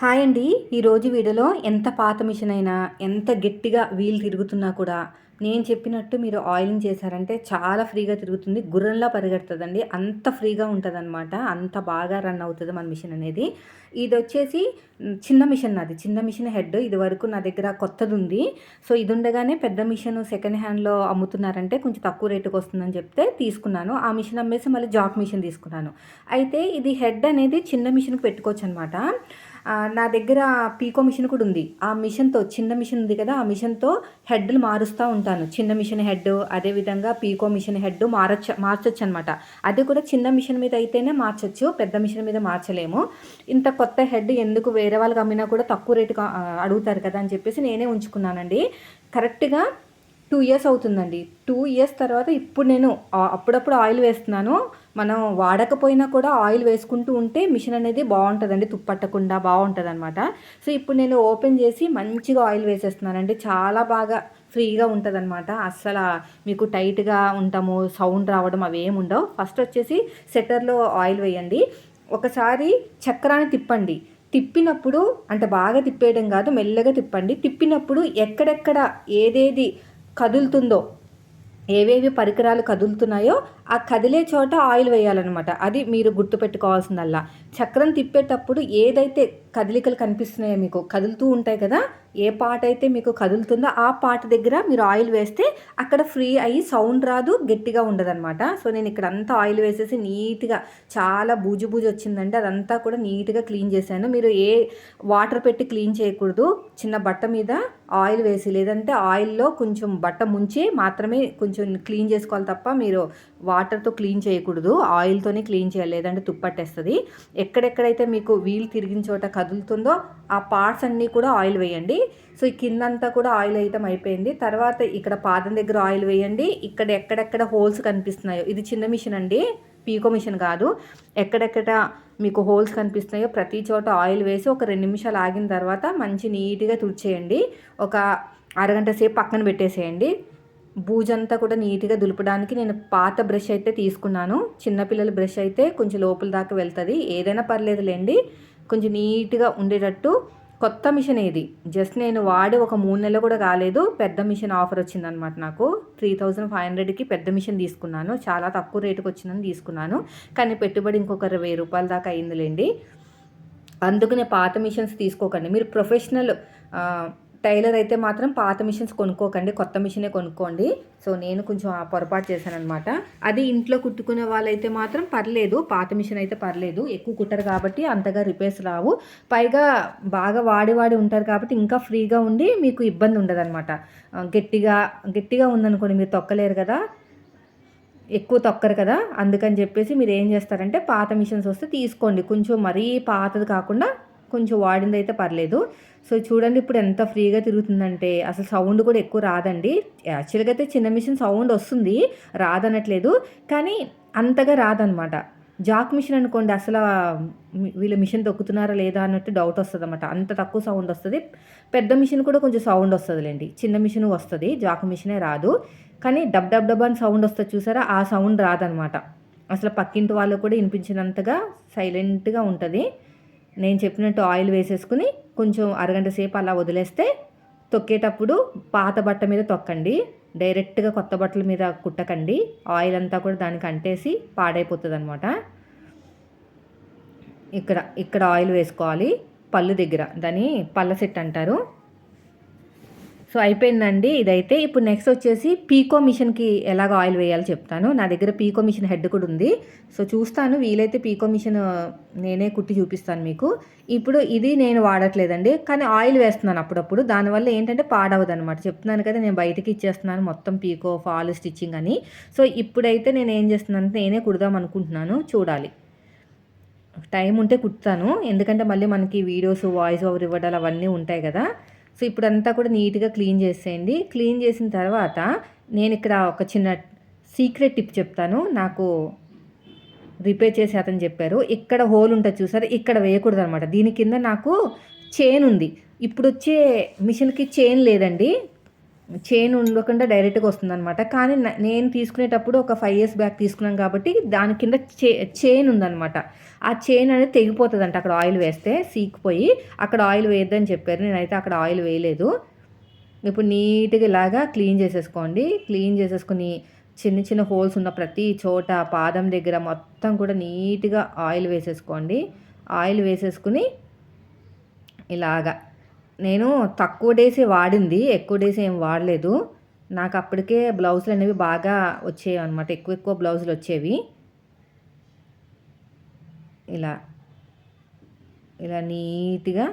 Hi అండి. ఈరోజు వీడియోలో ఎంత పాత మిషన్ అయినా ఎంత గట్టిగా వీల్ తిరుగుతున్నా కూడా నేను చెప్పినట్టు మీరు ఆయిలింగ్ చేశారంటే చాలా ఫ్రీగా తిరుగుతుంది గుర్రంలా పరిగెడుతుందండి. అంత ఫ్రీగా ఉంటుందన్నమాట. అంత బాగా రన్ అవుతుంది మన మిషన్ అనేది. ఇది వచ్చేసి చిన్న మిషన్ నాది. చిన్న మిషన్ హెడ్. ఇది వరకు నా దగ్గర కొత్తది ఉంది సో ఇది ఉండగానే పెద్ద మిషన్ సెకండ్ హ్యాండ్లో అమ్ముతున్నారంటే కొంచెం తక్కువ రేటుకి వస్తుందని చెప్తే తీసుకున్నాను. ఆ మిషన్ అమ్మేసి మళ్ళీ జాక్ మిషన్ తీసుకున్నాను. అయితే ఇది హెడ్ అనేది చిన్న మిషన్కి పెట్టుకోవచ్చు అనమాట నా దగ్గర పీకో మిషన్ కూడా ఉంది. ఆ మిషన్తో చిన్న మిషన్ ఉంది కదా ఆ మిషన్తో హెడ్లు మారుస్తూ ఉంటాను. చిన్న మిషన్ హెడ్ అదేవిధంగా పీకో మిషన్ హెడ్ మారచ్చ మార్చొచ్చు అనమాట అది కూడా చిన్న మిషన్ మీద అయితేనే మార్చొచ్చు పెద్ద మిషన్ మీద మార్చలేము. ఇంత కొత్త హెడ్ ఎందుకు వేరే వాళ్ళకి అమ్మినా కూడా తక్కువ రేటు అడుగుతారు కదా అని చెప్పేసి నేనే ఉంచుకున్నానండి. కరెక్ట్గా టూ ఇయర్స్ అవుతుందండి. టూ ఇయర్స్ తర్వాత ఇప్పుడు నేను అప్పుడప్పుడు ఆయిల్ వేస్తున్నాను. మనం వాడకపోయినా కూడా ఆయిల్ వేసుకుంటూ ఉంటే మిషన్ అనేది బాగుంటుందండి. తుప్పట్టకుండా బాగుంటుంది అనమాట సో ఇప్పుడు నేను ఓపెన్ చేసి మంచిగా ఆయిల్ వేసేస్తున్నానండి. చాలా బాగా ఫ్రీగా ఉంటుంది అనమాట అస్సలు మీకు టైట్గా ఉంటాము సౌండ్ రావడం అవి ఏమి ఉండవు. ఫస్ట్ వచ్చేసి సెటర్లో ఆయిల్ వేయండి. ఒకసారి చక్రాన్ని తిప్పండి. తిప్పినప్పుడు అంటే బాగా తిప్పేయడం కాదు మెల్లగా తిప్పండి. తిప్పినప్పుడు ఎక్కడెక్కడ ఏదేది కదులుతుందో ఏవేవి పరికరాలు కదులుతున్నాయో ఆ కదిలే చోట ఆయిల్ వేయాలన్నమాట. అది మీరు గుర్తుపెట్టుకోవాల్సిందల్లా. చక్రం తిప్పేటప్పుడు ఏదైతే కదలికలు కనిపిస్తున్నాయో మీకు కదులుతూ ఉంటాయి కదా ఏ పాట అయితే మీకు కదులుతుందో ఆ పాట దగ్గర మీరు ఆయిల్ వేస్తే అక్కడ ఫ్రీ అయ్యి సౌండ్ రాదు గట్టిగా ఉండదన్నమాట. సో నేను ఇక్కడ అంతా ఆయిల్ వేసేసి నీట్గా చాలా బూజు బూజు వచ్చిందంటే అదంతా కూడా నీట్గా క్లీన్ చేశాను. మీరు ఏ వాటర్ పెట్టి క్లీన్ చేయకూడదు. చిన్న బట్ట మీద ఆయిల్ వేసి లేదంటే ఆయిల్లో కొంచెం బట్ట ముంచి మాత్రమే కొంచెం క్లీన్ చేసుకోవాలి తప్ప మీరు వాటర్తో క్లీన్ చేయకూడదు. ఆయిల్తోనే క్లీన్ చేయాలి లేదంటే తుప్పట్టేస్తుంది. ఎక్కడెక్కడైతే మీకు వీల్ తిరిగిన చోట కదులుతుందో ఆ పార్ట్స్ అన్నీ కూడా ఆయిల్ వేయండి. సో ఈ కిందంతా కూడా ఆయిల్ ఐటమ్ అయిపోయింది. తర్వాత ఇక్కడ పాదం దగ్గర ఆయిల్ వేయండి. ఇక్కడ ఎక్కడెక్కడ హోల్స్ కనిపిస్తున్నాయో ఇది చిన్న మిషన్ అండి పీకో మిషన్ కాదు. ఎక్కడెక్కడ మీకు హోల్స్ కనిపిస్తున్నాయో ప్రతి చోట ఆయిల్ వేసి ఒక రెండు నిమిషాలు ఆగిన తర్వాత మంచి నీట్గా తుడిచేయండి. ఒక అరగంట సేపు పక్కన పెట్టేసేయండి. బూజంతా కూడా నీట్గా దులపడానికి నేను పాత బ్రష్ అయితే తీసుకున్నాను. చిన్నపిల్లల బ్రష్ అయితే కొంచెం లోపల దాకా వెళ్తుంది. ఏదైనా పర్లేదులేండి. కొంచెం నీట్గా ఉండేటట్టు కొత్త మిషన్ ఏది? జస్ట్ నేను వాడి ఒక మూడు నెలలు కూడా కాలేదు. పెద్ద మిషన్ ఆఫర్ వచ్చిందనమాట నాకు. త్రీ థౌజండ్ ఫైవ్ హండ్రెడ్కి పెద్ద మిషన్ తీసుకున్నాను. చాలా తక్కువ రేటుకి వచ్చిందని తీసుకున్నాను. కానీ పెట్టుబడి ఇంకొక వెయ్యి రూపాయల దాకా అయిందిలేండి. అందుకనే పాత మిషన్స్ తీసుకోకండి. మీరు ప్రొఫెషనల్ టైలర్ అయితే మాత్రం పాత మిషన్స్ కొనుక్కోకండి కొత్త మిషనే కొనుక్కోండి. సో నేను కొంచెం పొరపాటు చేశానమాట అది ఇంట్లో కుట్టుకునే వాళ్ళైతే మాత్రం పర్లేదు పాత మిషన్ అయితే పర్లేదు. ఎక్కువ కుట్టరు కాబట్టి అంతగా రిపేర్స్ రావు. పైగా బాగా వాడి వాడి ఉంటారు కాబట్టి ఇంకా ఫ్రీగా ఉండి మీకు ఇబ్బంది ఉండదు అనమాట గట్టిగా గట్టిగా ఉందనుకోండి మీరు తొక్కలేరు కదా. ఎక్కువ తొక్కరు కదా. అందుకని చెప్పేసి మీరు ఏం చేస్తారంటే పాత మిషన్స్ వస్తే తీసుకోండి. కొంచెం మరీ పాతది కాకుండా కొంచెం వాడింది అయితే పర్లేదు. సో చూడండి ఇప్పుడు ఎంత ఫ్రీగా తిరుగుతుందంటే అసలు సౌండ్ కూడా ఎక్కువ రాదండి. యాక్చువల్గా అయితే చిన్న మిషన్ సౌండ్ వస్తుంది రాదనట్లేదు. కానీ అంతగా రాదనమాట. జాక్ మిషన్ అనుకోండి అసలు వీళ్ళు మిషన్ తొక్కుతున్నారా లేదా అన్నట్టు డౌట్ వస్తుంది అనమాట అంత తక్కువ సౌండ్ వస్తుంది. పెద్ద మిషన్ కూడా కొంచెం సౌండ్ వస్తుందిలేండి. చిన్న మిషన్ వస్తుంది జాక్ మిషనే రాదు. కానీ డబ్ డబ్ డబ్ అని సౌండ్ వస్తుంది చూసారా ఆ సౌండ్ రాదనమాట. అసలు పక్కింటి వాళ్ళు కూడా వినిపించినంతగా సైలెంట్గా ఉంటుంది. నేను చెప్పినట్టు ఆయిల్ వేసేసుకుని కొంచెం అరగంట సేపు అలా వదిలేస్తే తొక్కేటప్పుడు పాత బట్ట మీద తొక్కండి. డైరెక్ట్గా కొత్త బట్టల మీద కుట్టకండి. ఆయిల్ అంతా కూడా దానికి అంటేసి పాడైపోతుంది అనమాట ఇక్కడ ఇక్కడ ఆయిల్ వేసుకోవాలి. పళ్ళు దగ్గర దాన్ని పళ్ళ సెట్ అంటారు. సో అయిపోయిందండి. ఇదైతే ఇప్పుడు నెక్స్ట్ వచ్చేసి పీకో మిషన్కి ఎలాగ ఆయిల్ వేయాలో చెప్తాను. నా దగ్గర పీకో మిషన్ హెడ్ కూడా ఉంది. సో చూస్తాను వీలైతే పీకో మిషన్ నేనే కుట్టి చూపిస్తాను మీకు. ఇప్పుడు ఇది నేను వాడట్లేదండి కానీ ఆయిల్ వేస్తున్నాను అప్పుడప్పుడు. దానివల్ల ఏంటంటే పాడవదు అనమాట చెప్తున్నాను కదా నేను బయటకి ఇచ్చేస్తున్నాను మొత్తం పీకో ఫాల్ స్టిచ్చింగ్ అని. సో ఇప్పుడైతే నేను ఏం చేస్తున్నాను నేనే కుడదాం అనుకుంటున్నాను. చూడాలి. టైం ఉంటే కుడతాను. ఎందుకంటే మళ్ళీ మనకి వీడియోస్ వాయిస్ ఓవర్ ఇవ్వడాలు అవన్నీ ఉంటాయి కదా. సో ఇప్పుడంతా కూడా నీట్గా క్లీన్ చేసేయండి. క్లీన్ చేసిన తర్వాత నేను ఇక్కడ ఒక చిన్న సీక్రెట్ టిప్ చెప్తాను. నాకు రిపేర్ చేసి అతను చెప్పారు. ఇక్కడ హోల్ ఉంటుంది చూసారు? ఇక్కడ వేయకూడదు అనమాట దీని కింద నాకు చైన్ ఉంది. ఇప్పుడు వచ్చే మిషన్కి చైన్ లేదండి. చైన్ ఉండకుండా డైరెక్ట్గా వస్తుంది అనమాట కానీ నేను తీసుకునేటప్పుడు ఒక ఫైవ్ ఇయర్స్ బ్యాక్ తీసుకున్నాను కాబట్టి దాని కింద చే చైన్ ఉందనమాట ఆ చైన్ అనేది తెగిపోతుంది అంట అక్కడ ఆయిల్ వేస్తే సీకిపోయి అక్కడ ఆయిల్ వేయద్దని చెప్పారు. నేనైతే అక్కడ ఆయిల్ వేయలేదు. ఇప్పుడు నీట్గా ఇలాగా క్లీన్ చేసేసుకోండి. క్లీన్ చేసేసుకుని చిన్న చిన్న హోల్స్ ఉన్న ప్రతి చోట పాదం దగ్గర మొత్తం కూడా నీట్గా ఆయిల్ వేసేసుకోండి. ఆయిల్ వేసేసుకుని ఇలాగా నేను తక్కువ డేసే వాడింది ఎక్కువ డేస్ ఏం వాడలేదు. నాకు అప్పటికే బ్లౌజులు అనేవి బాగా వచ్చేవి అనమాట ఎక్కువ ఎక్కువ బ్లౌజులు వచ్చేవి. ఇలా ఇలా నీట్గా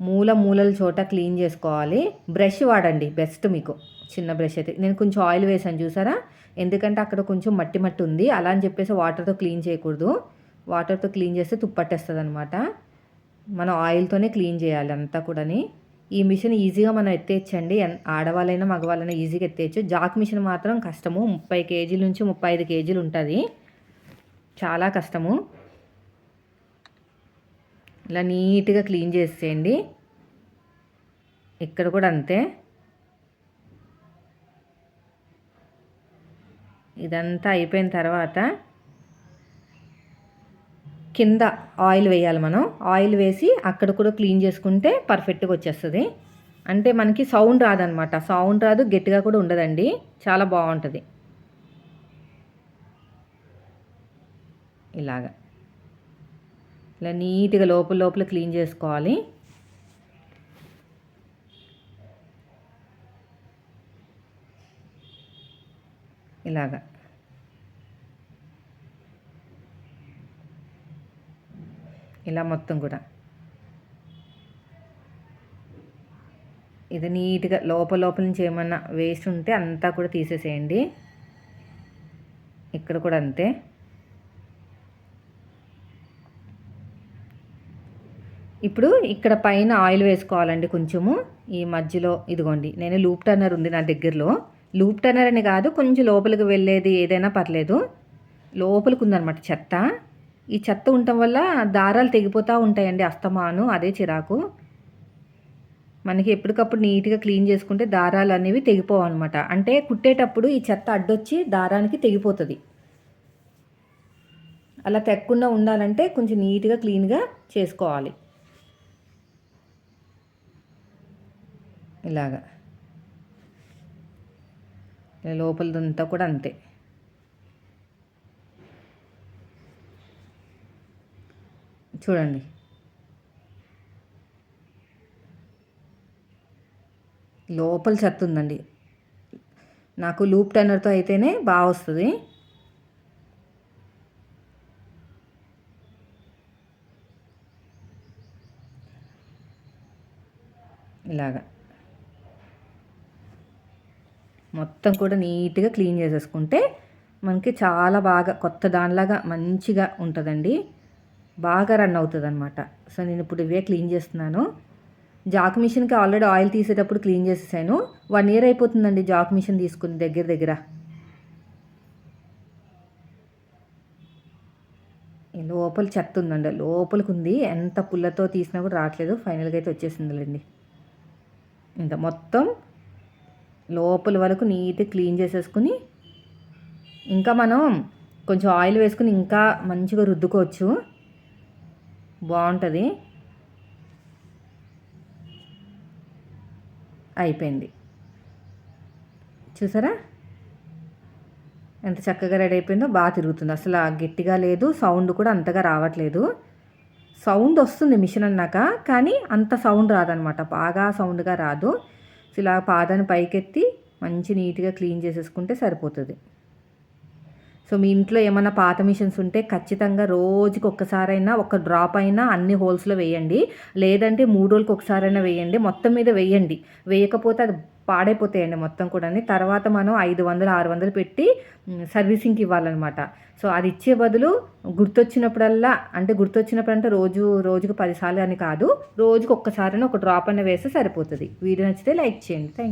మూల మూలల చోట క్లీన్ చేసుకోవాలి. బ్రష్ వాడండి బెస్ట్ మీకు. చిన్న బ్రష్ అయితే. నేను కొంచెం ఆయిల్ వేసాను చూసారా? ఎందుకంటే అక్కడ కొంచెం మట్టి మట్టి ఉంది. అలా అని చెప్పేసి వాటర్తో క్లీన్ చేయకూడదు. వాటర్తో క్లీన్ చేస్తే తుప్పట్టేస్తుంది అనమాట మనం ఆయిల్తోనే క్లీన్ చేయాలి అంతా కూడాని. ఈ మిషన్ ఈజీగా మనం ఎత్తేయచ్చండి. ఆడవాళ్ళైనా మగవాళ్ళైనా ఈజీగా ఎత్తేయచ్చు. జాక్ మిషన్ మాత్రం కష్టము. ముప్పై కేజీల నుంచి ముప్పై ఐదు కేజీలు ఉంటుంది. చాలా కష్టము. ఇలా నీట్గా క్లీన్ చేసేయండి. ఇక్కడ కూడా అంతే. ఇదంతా అయిపోయిన తర్వాత కింద ఆయిల్ వేయాలి మనం. ఆయిల్ వేసి అక్కడ కూడా క్లీన్ చేసుకుంటే పర్ఫెక్ట్గా వచ్చేస్తుంది. అంటే మనకి సౌండ్ రాదనమాట. సౌండ్ రాదు గట్టిగా కూడా ఉండదండి. చాలా బాగుంటుంది. ఇలాగా. ఇలా నీట్గా లోపల లోపల క్లీన్ చేసుకోవాలి. ఇలాగా. ఇలా మొత్తం కూడా. ఇది నీట్గా లోపల లోపల నుంచి ఏమన్నా వేస్ట్ ఉంటే అంతా కూడా తీసేసేయండి. ఇక్కడ కూడా అంతే. ఇప్పుడు ఇక్కడ పైన ఆయిల్ వేసుకోవాలండి కొంచెము. ఈ మధ్యలో ఇదిగోండి నేను లూప్ టర్నర్ ఉంది నా దగ్గరలో. లూప్ టర్నర్ అని కాదు కొంచెం లోపలికి వెళ్ళేది ఏదైనా పర్లేదు. లోపలికి ఉందన్నమాట చెత్త. ఈ చెత్త ఉండటం వల్ల దారాలు తెగిపోతూ ఉంటాయండి అస్తమాను అదే చిరాకు. మనకి ఎప్పటికప్పుడు నీట్గా క్లీన్ చేసుకుంటే దారాలు అనేవి తెగిపోవన్నమాట అంటే కుట్టేటప్పుడు ఈ చెత్త అడ్డొచ్చి దారానికి తెగిపోతుంది. అలా తెక్కకుండా ఉండాలంటే కొంచెం నీట్గా క్లీన్గా చేసుకోవాలి. ఇలాగా. లోపలదంతా కూడా అంతే. చూడండి. లోపల చెత్త ఉందండి. నాకు లూప్ టర్నర్తో అయితేనే బాగా వస్తుంది. ఇలాగా. మొత్తం కూడా నీట్గా క్లీన్ చేసేసుకుంటే మనకి చాలా బాగా కొత్త దానిలాగా మంచిగా ఉంటుందండి. బాగా రన్ అవుతుంది అనమాట సో నేను ఇప్పుడు ఇవే క్లీన్ చేస్తున్నాను. జాక్ మిషన్కి ఆల్రెడీ ఆయిల్ తీసేటప్పుడు క్లీన్ చేసేసాను. వన్ ఇయర్ అయిపోతుందండి జాక్ మిషన్ తీసుకుని దగ్గర దగ్గర. లోపల చెత్త ఉందండి. లోపలికి ఉంది ఎంత పుల్లతో తీసినా కూడా రావట్లేదు. ఫైనల్గా అయితే వచ్చేసిందిలేండి. ఇంకా మొత్తం లోపల వరకు నీట్గా క్లీన్ చేసేసుకుని ఇంకా మనం కొంచెం ఆయిల్ వేసుకుని ఇంకా మంచిగా రుద్దుకోవచ్చు. బాగుంటుంది. అయిపోయింది. చూసారా? ఎంత చక్కగా రెడీ అయిపోయిందో బాగా తిరుగుతుంది. అసలు గట్టిగా లేదు సౌండ్ కూడా అంతగా రావట్లేదు. సౌండ్ వస్తుంది మిషన్ అన్నాక కానీ అంత సౌండ్ రాదనమాట. బాగా సౌండ్గా రాదు. ఇలా పాదాన్ని పైకెత్తి మంచి నీట్గా క్లీన్ చేసేసుకుంటే సరిపోతుంది. సో మీ ఇంట్లో ఏమైనా పాత మిషన్స్ ఉంటే ఖచ్చితంగా రోజుకి ఒక్కసారైనా ఒక డ్రాప్ అయినా అన్ని హోల్స్లో వేయండి. లేదంటే మూడు రోజులకి ఒకసారైనా వేయండి. మొత్తం మీద వేయండి. వేయకపోతే అది పాడైపోతాయండి మొత్తం కూడా తర్వాత మనం ఐదు వందలు ఆరు వందలు పెట్టి సర్వీసింగ్కి ఇవ్వాలన్నమాట. సో అది ఇచ్చే బదులు గుర్తొచ్చినప్పుడల్లా అంటే గుర్తొచ్చినప్పుడు అంటే రోజు రోజుకు పదిసార్లు అని కాదు. రోజుకు ఒక్కసారైనా ఒక డ్రాప్ అన్న వేస్తే సరిపోతుంది. వీడియో నచ్చితే లైక్ చేయండి. Thank you